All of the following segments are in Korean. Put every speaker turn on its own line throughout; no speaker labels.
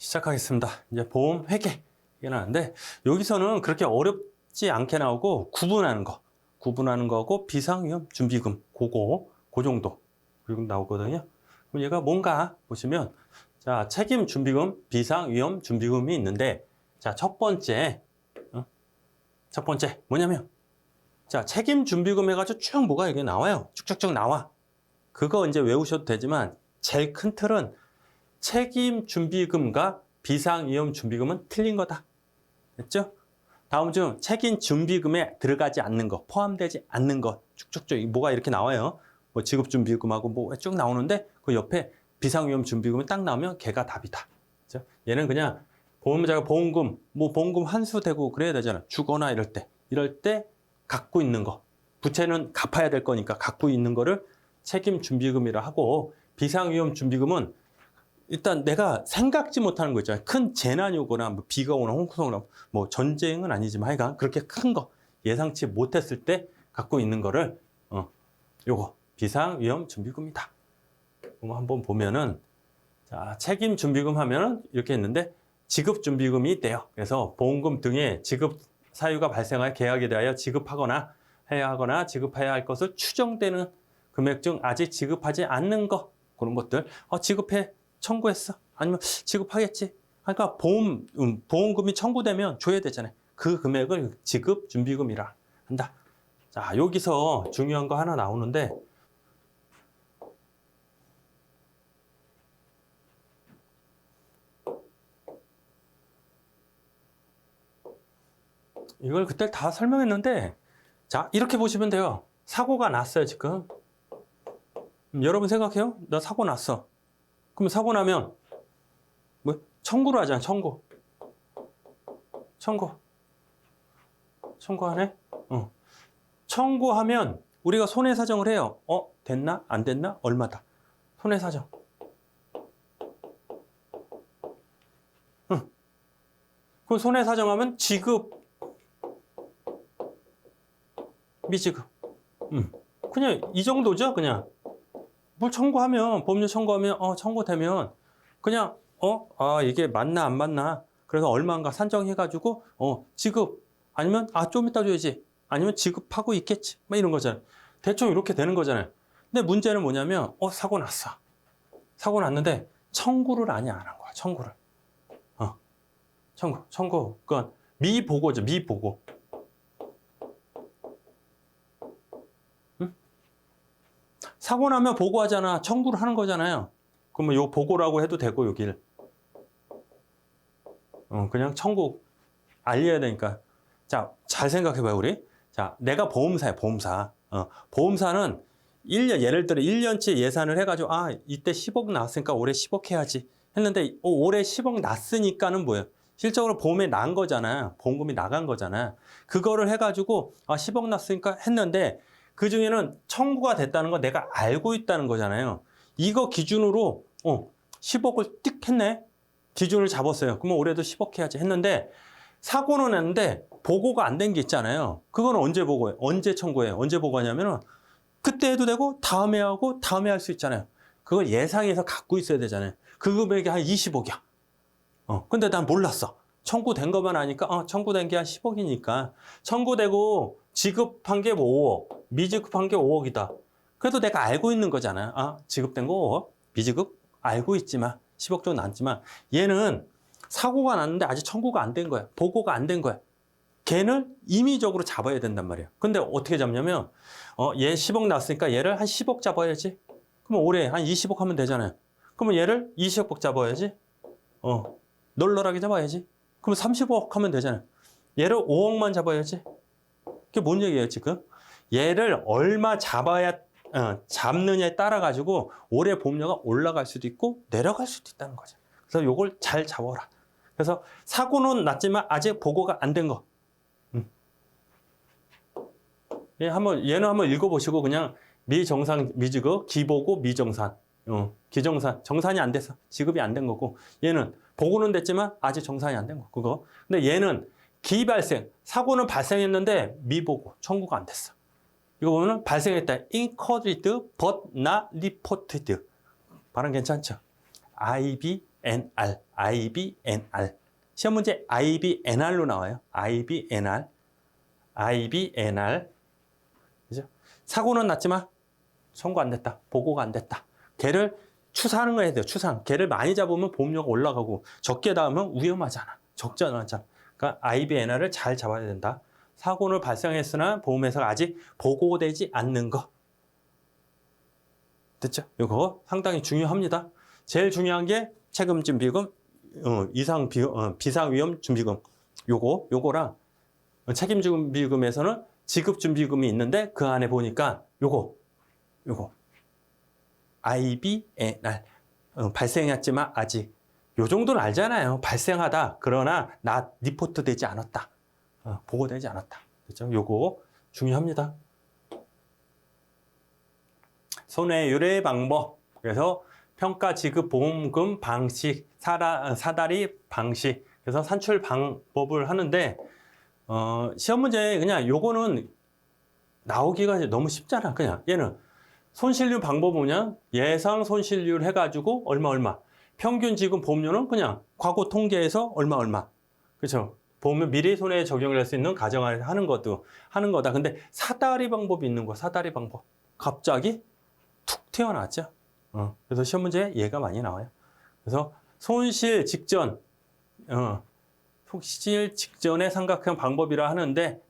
시작하겠습니다. 이제 보험 회계 이게 나는데 여기서는 그렇게 어렵지 않게 나오고 구분하는 거, 구분하는 거고 비상위험 준비금 그거 그 정도 그리고 나오거든요. 그럼 얘가 뭔가 보시면 자 책임 준비금, 비상위험 준비금이 있는데 자 첫 번째 어? 첫 번째 뭐냐면 자 책임 준비금 해가지고 쭉 뭐가 이게 나와요. 쭉쭉쭉 나와. 그거 이제 외우셔도 되지만 제일 큰 틀은 책임 준비금과 비상위험 준비금은 틀린 거다. 됐죠? 다음 중 책임 준비금에 들어가지 않는 거, 포함되지 않는 거 쭉쭉쭉 뭐가 이렇게 나와요. 뭐 지급 준비금하고 뭐 쭉 나오는데 그 옆에 비상위험 준비금이 딱 나오면 걔가 답이다. 그죠? 얘는 그냥 보험자가 보험금, 뭐 보험금 환수되고 그래야 되잖아. 주거나 이럴 때. 이럴 때 갖고 있는 거. 부채는 갚아야 될 거니까 갖고 있는 거를 책임 준비금이라 하고 비상위험 준비금은 일단 내가 생각지 못하는 거 있잖아요. 큰 재난이 오거나 뭐 비가 오나 홍수나 뭐 전쟁은 아니지만 하여간 그렇게 큰 거 예상치 못했을 때 갖고 있는 거를 어 요거 비상 위험 준비금이다. 그거 한번 보면은 자 책임 준비금 하면은 이렇게 했는데 지급 준비금이 있대요. 그래서 보험금 등의 지급 사유가 발생하여 계약에 대하여 지급하거나 해야 하거나 지급해야 할 것을 추정되는 금액 중 아직 지급하지 않는 거 그런 것들 어, 지급해 청구했어? 아니면 지급하겠지? 그러니까 보험 음, 보험금이 청구되면 줘야 되잖아요. 그 금액을 지급 준비금이라 한다. 자 여기서 중요한 거 하나 나오는데 이걸 그때 다 설명했는데 자 이렇게 보시면 돼요. 사고가 났어요 지금. 음, 여러분 생각해요? 나 사고 났어 그럼 사고 나면 뭐? 청구를 하잖아 청구. 청구. 청구하네 어. 청구하면 우리가 손해 사정을 해요. 어 됐나? 안 됐나? 얼마다? 손해 사정. 응. 그럼 손해 사정하면 지급. 미지급. 음. 그냥 이 정도죠 그냥 뭘 청구하면 법률 청구하면 어 청구되면 그냥 어 아 이게 맞나 안 맞나. 그래서 얼마인가 산정해가지고 어 지급. 아니면 아 좀 이따 줘야지. 아니면 지급하고 있겠지. 뭐 이런 거잖아요. 대충 이렇게 되는 거잖아요. 근데 문제는 뭐냐면 어 사고 났어. 사고 났는데 청구를 아니 안 한 거야. 청구를. 어. 청구 청구. 그건 미보고죠 미보고 사고 나면 보고하잖아. 청구를 하는 거잖아요. 그러면 요 보고라고 해도 되고, 여길. 어, 그냥 청구 알려야 되니까. 자, 잘 생각해 봐요, 우리. 자, 내가 보험사야, 보험사. 어, 보험사는 1년, 예를 들어 1년치 예산을 해 가지고, 아, 이때 10억 나왔으니까 올해 10억 해야지. 했는데, 어, 올해 10억 났으니까는 뭐예요? 실적으로 보험에 난 거잖아. 보험금이 나간 거잖아. 그거를 해 가지고, 아, 10억 났으니까 했는데, 그 중에는 청구가 됐다는 거 내가 알고 있다는 거잖아요. 이거 기준으로 어 10억을 띡 했네. 기준을 잡았어요. 그러면 올해도 10억 해야지 했는데 사고는 했는데 보고가 안 된 게 있잖아요. 그거는 언제 보고해? 언제 청구해? 언제 보고하냐면은 그때 해도 되고 다음에 하고 다음에 할 수 있잖아요. 그걸 예상해서 갖고 있어야 되잖아요. 그 금액이 한 20억이야. 어, 근데 난 몰랐어. 청구된 것만 아니까, 어, 청구된 게 한 10억이니까. 청구되고 지급한 게 5억, 미지급한 게 5억이다. 그래도 내가 알고 있는 거잖아. 아, 지급된 거 5억, 미지급 알고 있지만, 10억 정도 남지만, 얘는 사고가 났는데 아직 청구가 안 된 거야. 보고가 안 된 거야. 걔는 임의적으로 잡아야 된단 말이야. 근데 어떻게 잡냐면, 어, 얘 10억 났으니까 얘를 한 10억 잡아야지. 그러면 올해 한 20억 하면 되잖아요. 그러면 얘를 20억 잡아야지. 어, 널널하게 잡아야지. 그럼 35억 하면 되잖아요. 얘를 5억만 잡아야지. 그게 뭔 얘기예요, 지금? 얘를 얼마 잡아야, 어, 잡느냐에 따라 가지고 올해 보험료가 올라갈 수도 있고 내려갈 수도 있다는 거죠. 그래서 요걸 잘 잡아라. 그래서 사고는 났지만 아직 보고가 안 된 거. 음. 얘 한번, 얘는 한번 읽어보시고 그냥 미정상, 미지급, 기보고, 미정산. 어, 기정산. 정산이 안 돼서 지급이 안 된 거고 얘는 보고는 됐지만 아직 정산이 안 된 거. 그거. 근데 얘는 기발생, 사고는 발생했는데 미보고, 청구가 안 됐어. 이거 보면은 발생했다. incurred but not reported. 발음 괜찮죠? IB IBNR, IBNR. 시험 문제 IBNR로 나와요. IBNR, IBNR. 그죠? 사고는 났지만 선고 안 됐다. 보고가 안 됐다. 개를 추사하는 거 해야 돼요. 추상. 개를 많이 잡으면 보험료가 올라가고 적게 닿으면 위험하잖아. 적지 않잖아. 그러니까 IBNR을 잘 잡아야 된다. 사고를 발생했으나 보험회사가 아직 보고되지 않는 거. 됐죠? 이거 상당히 중요합니다. 제일 중요한 게 책임 준비금, 어, 이상 비, 어, 비상 위험 준비금. 요거, 요거랑 책임 준비금에서는 지급 준비금이 있는데 그 안에 보니까 요거, 요거. IBNR. 어, 발생했지만 아직. 요 정도는 알잖아요. 발생하다. 그러나 나 리포트 되지 않았다. 어, 보고되지 않았다. 그죠? 요거 중요합니다. 손해율의 방법. 그래서 평가 지급 보험금 방식, 사다, 사다리 방식. 그래서 산출 방법을 하는데 어, 시험 문제 그냥 요거는 나오기가 너무 쉽잖아. 그냥 얘는 손실률 방법 뭐냐? 예상 손실률 해가지고 얼마 얼마. 평균 지급 보험료는 그냥 과거 통계에서 얼마 얼마. 그렇죠? 보면 미래 손해에 적용을 할 수 있는 가정을 하는 것도 하는 거다. 근데 사다리 방법이 있는 거야. 사다리 방법. 갑자기 툭 튀어나왔죠. 어, 그래서 시험 문제에 얘가 많이 나와요. 그래서 손실 직전, 어, 손실 직전에 삼각형 방법이라 하는데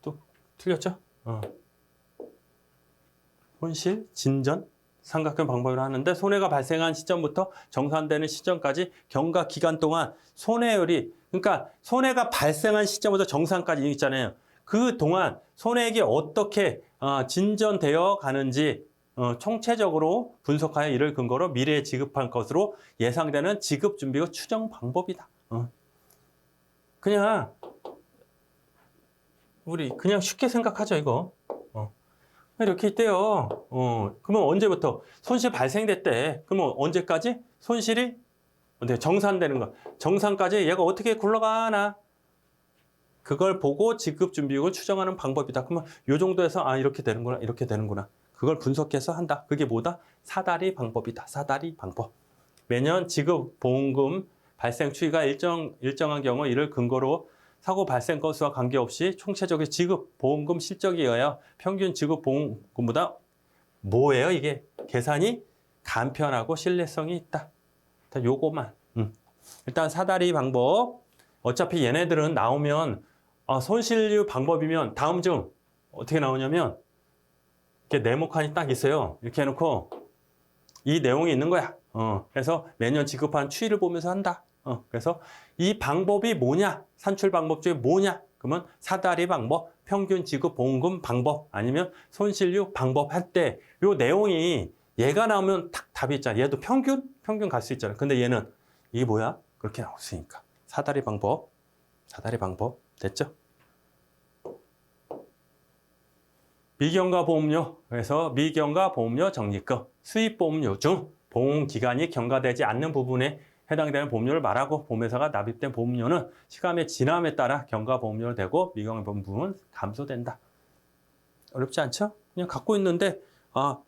또 틀렸죠? 어. 손실 진전 삼각형 방법을 하는데 손해가 발생한 시점부터 정산되는 시점까지 경과 기간 동안 손해율이 그러니까 손해가 발생한 시점부터 정산까지 있잖아요. 그 동안 손해액이 어떻게 어, 진전되어 가는지 어, 총체적으로 분석하여 이를 근거로 미래에 지급할 것으로 예상되는 지급 준비후 추정 방법이다. 어. 그냥 우리 그냥 쉽게 생각하죠 이거. 어. 이렇게 있대요. 어, 그러면 언제부터 손실 발생됐대? 그러면 언제까지 손실이 정산되는 거? 정산까지 얘가 어떻게 굴러가나? 그걸 보고 지급 준비율을 추정하는 방법이다. 그러면 요 정도에서 아 이렇게 되는구나, 이렇게 되는구나. 그걸 분석해서 한다. 그게 뭐다? 사다리 방법이다. 사다리 방법. 매년 지급 보험금 발생 추이가 일정 일정한 경우 이를 근거로 사고 발생 건수와 관계없이 총체적인 지급 보험금 실적에 의하여 평균 지급 보험금보다 뭐예요 이게 계산이 간편하고 신뢰성이 있다. 일단 요거만. 음. 일단 사다리 방법. 어차피 얘네들은 나오면 아, 손실률 방법이면 다음 중 어떻게 나오냐면 이렇게 네모칸이 딱 있어요. 이렇게 해놓고 이 내용이 있는 거야. 어, 그래서 매년 지급한 추이를 보면서 한다. 어, 그래서 이 방법이 뭐냐? 산출 방법 중에 뭐냐? 그러면 사다리 방법, 평균 지급 보험금 방법, 아니면 손실률 방법 할 때 요 내용이 얘가 나오면 딱 답이 있잖아. 얘도 평균? 평균 갈 수 있잖아. 근데 얘는 이게 뭐야? 그렇게 나왔으니까. 사다리 방법, 사다리 방법 됐죠? 미경과 보험료, 그래서 미경과 보험료 적립금, 수입보험료 중 보험기간이 경과되지 않는 부분에 해당되는 보험료를 말하고 보험회사가 납입된 보험료는 시간의 지남에 따라 경과 보험료로 되고 미경 부분은 감소된다. 어렵지 않죠? 그냥 갖고 있는데 아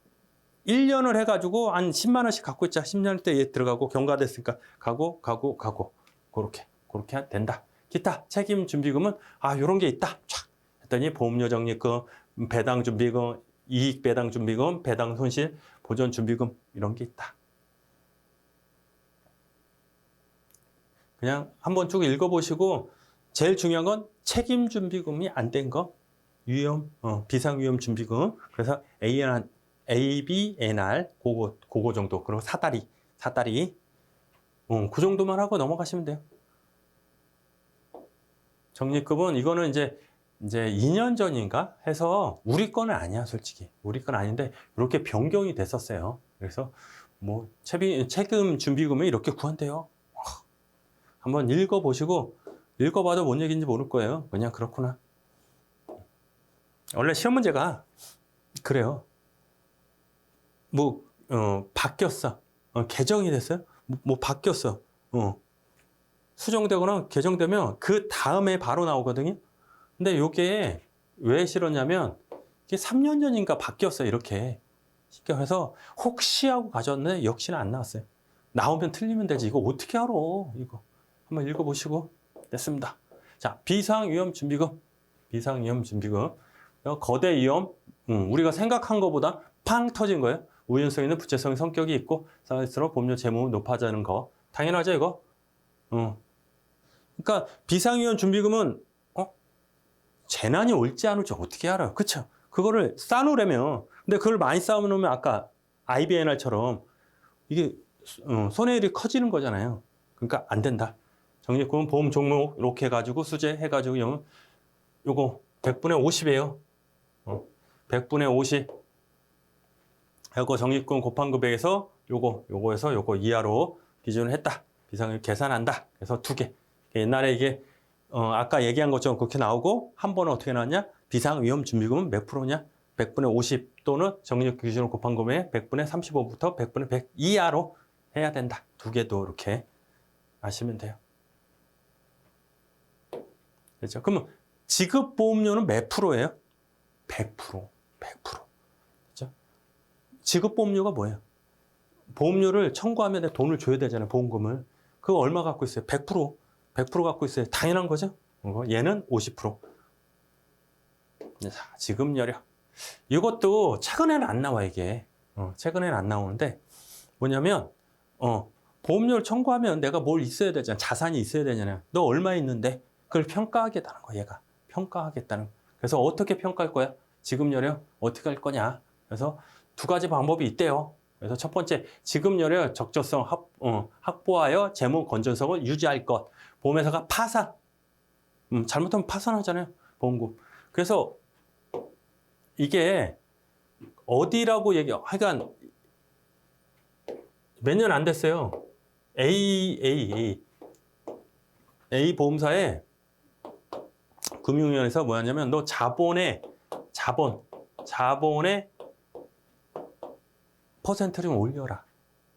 1년을 해가지고 한 10만 원씩 갖고 있자. 10년 때얘 들어가고 경과됐으니까 가고 가고 가고 그렇게 그렇게 된다. 기타 책임 준비금은 아 요런 게 있다. 촥 했더니 보험료 적립금, 배당 준비금, 이익 배당 준비금, 배당 손실 보전 준비금 이런 게 있다. 그냥 한번 쭉 읽어보시고 제일 중요한 건 책임 준비금이 안 된 거, 위험, 어, 비상 위험 준비금. 그래서 ANR, ABNR 그거 그거 정도 그리고 사다리, 사다리. 어, 그 정도만 하고 넘어가시면 돼요. 적립금은 이거는 이제 이제 2년 전인가 해서 우리 거는 아니야, 솔직히. 우리 건 아닌데 이렇게 변경이 됐었어요. 그래서 뭐 책임, 책임 준비금이 이렇게 구한대요. 한번 읽어보시고 읽어봐도 뭔 얘기인지 모를 거예요. 그냥 그렇구나. 원래 시험 문제가 그래요. 뭐 어, 바뀌었어. 어, 개정이 됐어요. 뭐, 뭐 바뀌었어. 어. 수정되거나 개정되면 그 다음에 바로 나오거든요. 근데 이게 왜 싫었냐면 이게 3년 전인가 바뀌었어요. 이렇게. 그래서 혹시 하고 가져왔는데 역시나 안 나왔어요. 나오면 틀리면 되지. 이거 어떻게 알아? 이거 한번 읽어보시고 됐습니다. 자, 비상위험 준비금, 비상위험 준비금. 어, 거대 위험, 음, 우리가 생각한 것보다 팡 터진 거예요. 우연성 있는 부채성 성격이 있고 쌓일수록 법률 재무 높아지는 거 당연하죠 이거. 어. 그러니까 비상위험 준비금은 어 재난이 올지 안 올지 어떻게 알아요? 그렇죠? 그거를 쌓아놓으려면 근데 그걸 많이 쌓아놓으면 아까 IBNR처럼 이게 어, 손해율이 커지는 거잖아요. 그러니까 안 된다. 적립금 보험 종목 이렇게 해가지고 수재 해가지고 요- 요거 100분의 50이에요. 어, 100분의 50. 요거 적립금 곱한 금액에서 요거 요거에서 요거 이하로 기준을 했다. 비상을 계산한다. 그래서 두 개. 옛날에 이게 어, 아까 얘기한 것처럼 그렇게 나오고 한 번은 어떻게 나왔냐? 비상 위험 준비금은 몇 프로냐? 100분의 50 또는 정력 기준으로 곱한 금액 100분의 35부터 100분의 100 이하로 해야 된다. 두 개도 이렇게 아시면 돼요. 그렇죠? 그러면 지급 보험료는 몇 프로예요? 100%. 100%. 그렇죠? 지급 보험료가 뭐예요? 보험료를 청구하면 돈을 줘야 되잖아요. 보험금을. 그거 얼마 갖고 있어요? 100%. 100% 갖고 있어요. 당연한 거죠? 어, 얘는 50%. 자, 지급 여력. 이것도 최근에는 안 나와, 이게. 어, 최근에는 안 나오는데, 뭐냐면, 어, 보험료를 청구하면 내가 뭘 있어야 되잖아. 자산이 있어야 되잖아요. 너 얼마 있는데? 그걸 평가하겠다는 거야, 얘가. 평가하겠다는. 그래서 어떻게 평가할 거야? 지급 여력 어떻게 할 거냐? 그래서 두 가지 방법이 있대요. 그래서 첫 번째, 지급 여력 적절성 확, 어, 확보하여 재무 건전성을 유지할 것. 보험회사가 파산. 음, 잘못하면 파산하잖아요. 보험금. 그래서 이게 어디라고 얘기, 하여간 몇 년 안 됐어요. A, A, A. A 보험사에 금융위원회에서 뭐였냐면 너 자본의 자본, 자본의 퍼센트를 좀 올려라.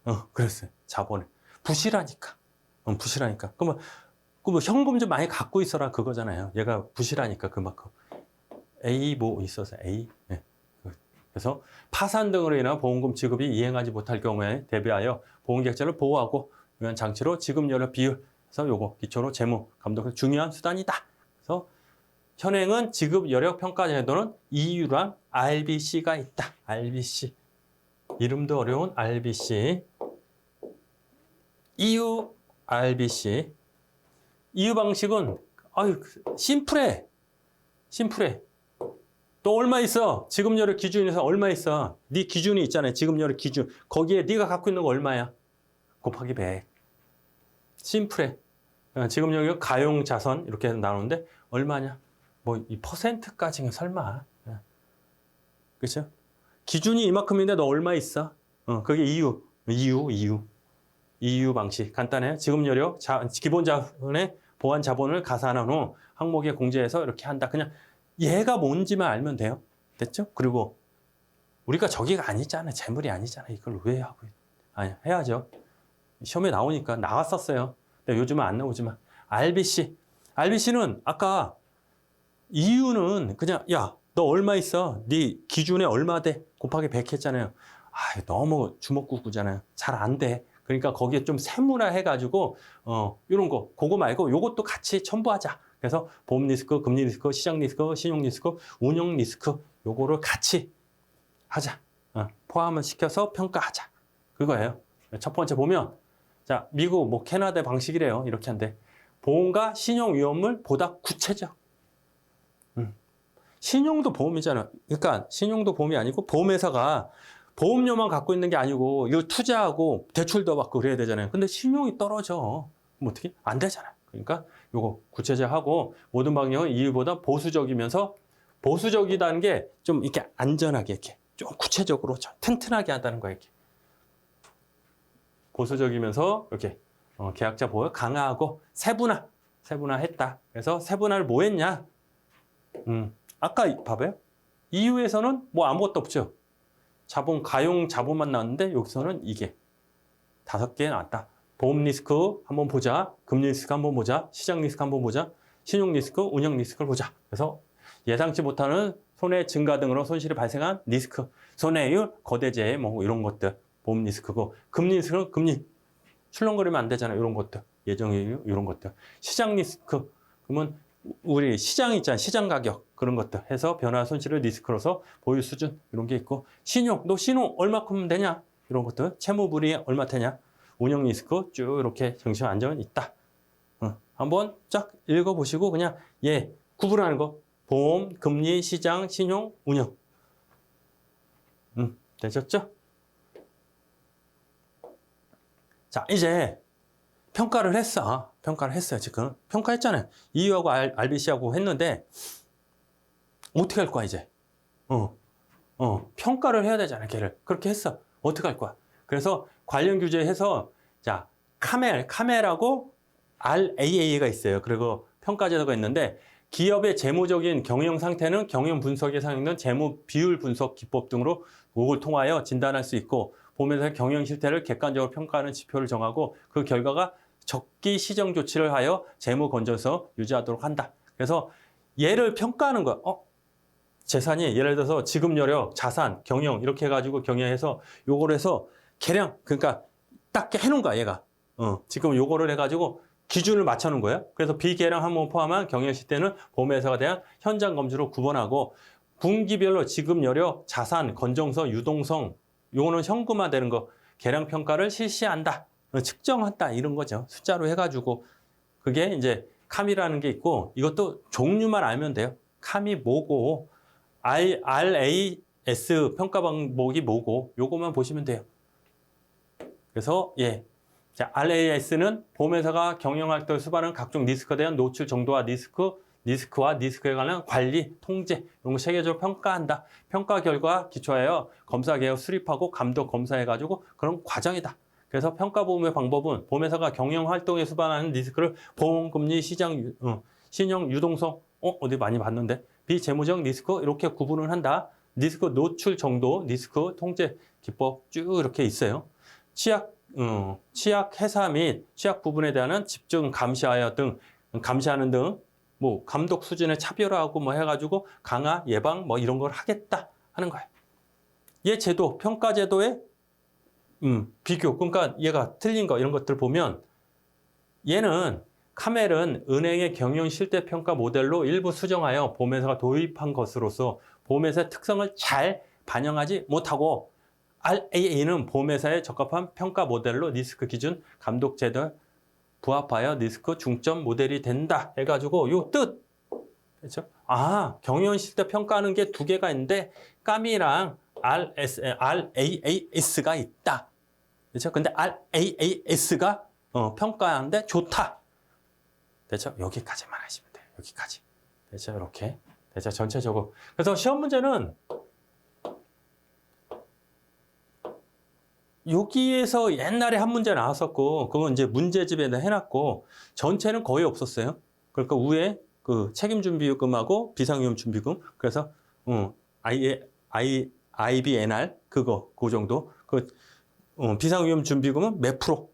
어, 그랬어요. 자본에. 부실하니까. 어, 부실하니까. 그러면 그뭐 현금 좀 많이 갖고 있어라 그거잖아요. 얘가 부실하니까 그만큼. A 뭐 있어서 A. 네. 그래서 파산 등으로 인한 보험금 지급이 이행하지 못할 경우에 대비하여 보험계약자를 보호하고 위한 장치로 지급 여력 비율 그래서 요거 기초로 재무 감독의 중요한 수단이다. 그래서 현행은 지급 여력 평가 제도는 EU랑 RBC가 있다. RBC 이름도 어려운 RBC EU RBC EU 방식은 아유 심플해 심플해 또 얼마 있어? 지급료를 기준에서 얼마 있어? 네 기준이 있잖아요. 지급료를 기준. 거기에 네가 갖고 있는 거 얼마야? 곱하기 100. 심플해. 어, 지급료가 가용 자선 이렇게 나오는데 얼마냐? 뭐 이 퍼센트까지는 설마. 예. 그렇죠? 기준이 이만큼인데 너 얼마 있어? 어, 그게 이유. 이유, 이유. 이유 방식. 간단해요. 지급료료, 자, 기본 자본의 보완 자본을 가산한 후 항목에 공제해서 이렇게 한다. 그냥 얘가 뭔지만 알면 돼요. 됐죠? 그리고 우리가 저기가 아니잖아. 재물이 아니잖아. 이걸 왜 하고 있... 아니 해야죠. 시험에 나오니까 나왔었어요. 근데 요즘은 안 나오지만 RBC. RBC는 아까 이유는 그냥 야, 너 얼마 있어? 네 기준에 얼마 돼? 곱하기 100 했잖아요. 아, 너무 주먹구구잖아요. 잘 안 돼. 그러니까 거기에 좀 세무화 해가지고 어 이런 거 그거 말고 요것도 같이 첨부하자. 그래서 보험 리스크, 금리 리스크, 시장 리스크, 신용 리스크, 운용 리스크 요거를 같이 하자. 어, 포함을 시켜서 평가하자. 그거예요. 첫 번째 보면 자 미국 뭐 캐나다 방식이래요. 이렇게 한데 보험과 신용 위험을 보다 구체적. 음. 신용도 보험이잖아. 그러니까 신용도 보험이 아니고 보험회사가 보험료만 갖고 있는 게 아니고 이거 투자하고 대출도 받고 그래야 되잖아요. 근데 신용이 떨어져. 그럼 어떻게? 안 되잖아요. 그러니까 요거 구체적하고 모든 방향은 이유보다 보수적이면서 보수적이라는 게 좀 이렇게 안전하게 이렇게 좀 구체적으로 좀 튼튼하게 한다는 거예요. 이렇게. 보수적이면서 이렇게 어, 계약자 보호 강화하고 세분화 세분화했다. 그래서 세분화를 뭐 했냐? 음, 아까 봐봐요. EU에서는 뭐 아무것도 없죠. 자본 가용 자본만 나왔는데 여기서는 이게 다섯 개 나왔다. 보험 리스크 한번 보자. 금리 리스크 한번 보자. 시장 리스크 한번 보자. 신용 리스크, 운영 리스크를 보자. 그래서 예상치 못하는 손해 증가 등으로 손실이 발생한 리스크, 손해율, 거대재해 뭐 이런 것들 보험 리스크고 금리 리스크는 금리 출렁거리면 안 되잖아요. 이런 것들. 예정이율 이런 것들. 시장 리스크. 그러면 우리 시장 있잖아요. 시장 가격 그런 것들 해서 변화 손실을 리스크로서 보유 수준 이런 게 있고 신용 너 신용 얼마큼 되냐 이런 것들 채무 불이 얼마 되냐 운영 리스크 쭉 이렇게 정신 안정은 있다. 어, 한번 쫙 읽어보시고 그냥 예 구분하는 거 보험, 금리, 시장, 신용, 운영. 음, 되셨죠? 자, 이제 평가를 했어. 평가를 했어요, 지금. 평가했잖아요. EU하고 RBC하고 했는데, 어떻게 할 거야, 이제? 어, 어, 평가를 해야 되잖아, 걔를. 그렇게 했어. 어떻게 할 거야? 그래서 관련 규제해서, 자, 카멜, 카멜하고 RAA가 있어요. 그리고 평가제도가 있는데, 기업의 재무적인 경영 상태는 경영 분석에 사용된 재무 비율 분석 기법 등으로 그걸 통하여 진단할 수 있고 보면서 경영 실태를 객관적으로 평가하는 지표를 정하고 그 결과가 적기 시정 조치를 하여 재무 건전성 유지하도록 한다. 그래서 얘를 평가하는 거야. 어? 재산이 예를 들어서 지급 여력, 자산, 경영 이렇게 해가지고 경영해서 요걸 해서 계량 그러니까 딱 해놓은 거야 얘가. 어, 지금 요거를 해가지고 기준을 맞춰놓은 거예요. 그래서 비계량 항목 포함한 경영 시대는 보험회사가 대한 현장 검수로 구분하고 분기별로 지급 여력, 자산, 건정성, 유동성 요거는 현금화되는 거 계량 평가를 실시한다. 어, 측정한다 이런 거죠. 숫자로 해가지고 그게 이제 캄이라는 게 있고 이것도 종류만 알면 돼요. 캄이 뭐고 R, RAS 평가 방법이 뭐고 요거만 보시면 돼요. 그래서 예. 자, RAS는 보험회사가 경영활동을 수반하는 각종 리스크에 대한 노출 정도와 리스크, 리스크와 리스크에 관한 관리, 통제 이런 거 체계적으로 평가한다. 평가 결과 기초하여 검사 개혁 수립하고 감독 검사해가지고 그런 과정이다. 그래서 평가 보험의 방법은 보험회사가 경영 활동에 수반하는 리스크를 보험, 금리, 시장, 유- 어, 신용, 유동성, 어, 어디 많이 봤는데 비재무적 리스크 이렇게 구분을 한다. 리스크 노출 정도, 리스크 통제 기법 쭉 이렇게 있어요. 취약, 어, 취약 회사 및 취약 부분에 대한 집중 감시하여 등 감시하는 등 뭐 감독 수준을 차별화하고 뭐 해가지고 강화 예방 뭐 이런 걸 하겠다 하는 거예요. 얘 제도 평가 제도의 음, 비교 그러니까 얘가 틀린 거 이런 것들 보면 얘는 카멜은 은행의 경영 실태 평가 모델로 일부 수정하여 보험회사가 도입한 것으로서 보험회사의 특성을 잘 반영하지 못하고 RAA는 보험회사에 적합한 평가 모델로 리스크 기준 감독 제도에 부합하여 리스크 중점 모델이 된다 해가지고 요 뜻 그렇죠? 아 경영 실태 평가하는 게 두 개가 있는데 까미랑 RS, RAAS가 있다. 그렇죠? 근데 RAAS가 어, 평가하는데 좋다. 됐죠? 여기까지만 하시면 돼요. 여기까지. 됐죠? 이렇게. 됐죠? 전체적으로. 그래서 시험 문제는 여기에서 옛날에 한 문제 나왔었고, 그건 이제 문제집에다 해놨고, 전체는 거의 없었어요. 그러니까 위에 그 책임 준비금하고 비상위험 준비금, 그래서, 어, I, I, IBNR, 그거, 그 정도. 그, 어, 비상위험 준비금은 몇 프로?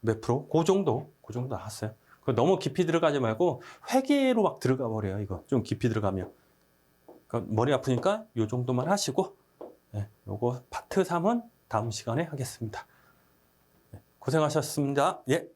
몇 프로? 그 정도, 그 정도 나왔어요. 그 너무 깊이 들어가지 말고, 회계로 막 들어가 버려요, 이거. 좀 깊이 들어가면. 그러니까 머리 아프니까 요 정도만 하시고, 네, 요거 파트 3은 다음 시간에 하겠습니다. 네, 고생하셨습니다. 예.